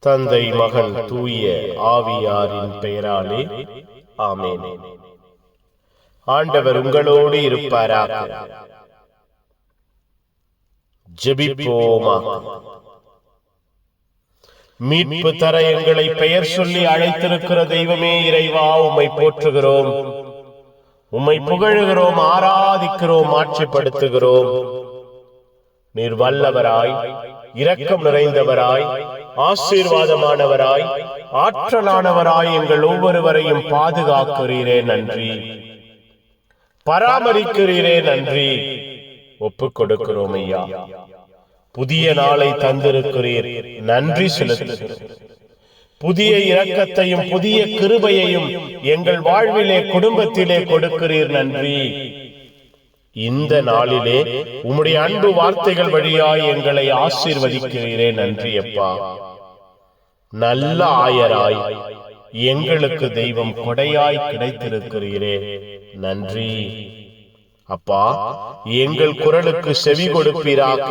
தந்தை மகன் தூய ஆவியாரின் பெயராலே ஆமென். ஆண்டவர் உங்களோடு இருப்பாராக. ஜெபிப்போமாக. மீட்பு தர எங்களை பெயர் சொல்லி அழைத்திருக்கிற தெய்வமே இறைவா உம்மை போற்றுகிறோம். உம்மை புகழுகிறோம் ஆராதிக்கிறோம் ஆட்சிப்படுத்துகிறோம். நீர் வல்லவராய் இரக்கம் நிறைந்தவராய் ஆசீர்வாதமானவராய் ஆற்றலானவராய் எங்கள் ஒவ்வொருவரையும் பாதுகாக்கிறீரே நன்றி. பராமரிக்கிறீரே நன்றி. ஒப்புக் கொடுக்கிறோம் ஐயா. புதிய நாளை தந்திருக்கிறீர். நன்றி செலுத்துகிறோம். புதிய இரக்கத்தையும் புதிய கிருபையையும் எங்கள் வாழ்விலே குடும்பத்திலே கொடுக்கிறீர் நன்றி. இந்த நாளிலே உம்முடைய அன்பு வார்த்தைகள் வழியாய் எங்களை ஆசீர்வதிக்கிறீரே நன்றி அப்பா நல்ல ஆயராய் எங்களுக்கு தெய்வம் கொடையாய் கிடைத்திருக்கிறீரே நன்றி. அப்பா எங்கள் குரலுக்கு செவி கொடுப்பீராக.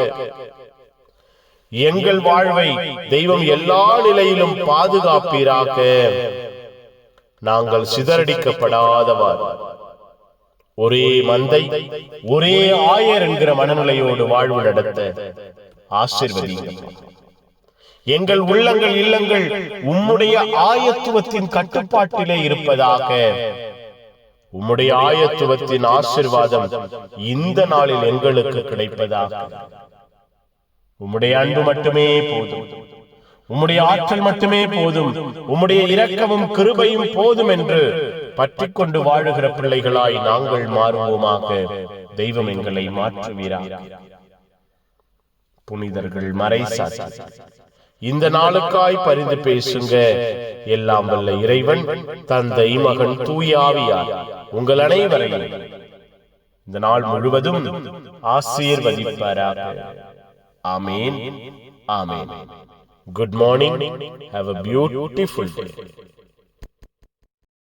எங்கள் வாழ்வை தெய்வம் எல்லா நிலையிலும் பாதுகாப்பீராக. நாங்கள் சிதறடிக்கப்படாதவர். ஒரே மந்தை ஒரே ஆயர் என்கிற மனநிலையோடு வாழ்வு நடத்த ஆசிர்வதிங்க எங்கள் உள்ளங்கள் இல்லங்கள் உம்முடைய ஆயத்துவத்தின் கட்டுப்பாட்டிலே இருப்பதாக உம்முடைய ஆயத்துவத்தின் ஆசிர்வாதம் இந்த நாளில் எங்களுக்கு கிடைப்பதாக. உம்முடைய அன்பு மட்டுமே போதும். உம்முடைய ஆற்றல் மட்டுமே போதும். உம்முடைய இரக்கமும் கிருபையும் போதும் என்று பற்றி கொண்டு வாழுகிற பிள்ளைகளாய் நாங்கள் மாறுவோமாக. தெய்வம் எங்களை மாற்றுவீரா? புனிதர்கள் மறைசாட்சி இந்த நாளுக்காய் பரிந்து பேசுங்க. எல்லாம் வல்ல இறைவன் தந்தை மகன் தூயாவியார் உங்கள் அனைவரையும் இந்த நாள் முழுவதும் ஆசீர்வதிப்பாராக. ஆமேன். ஆமேன். Good morning have a beautiful day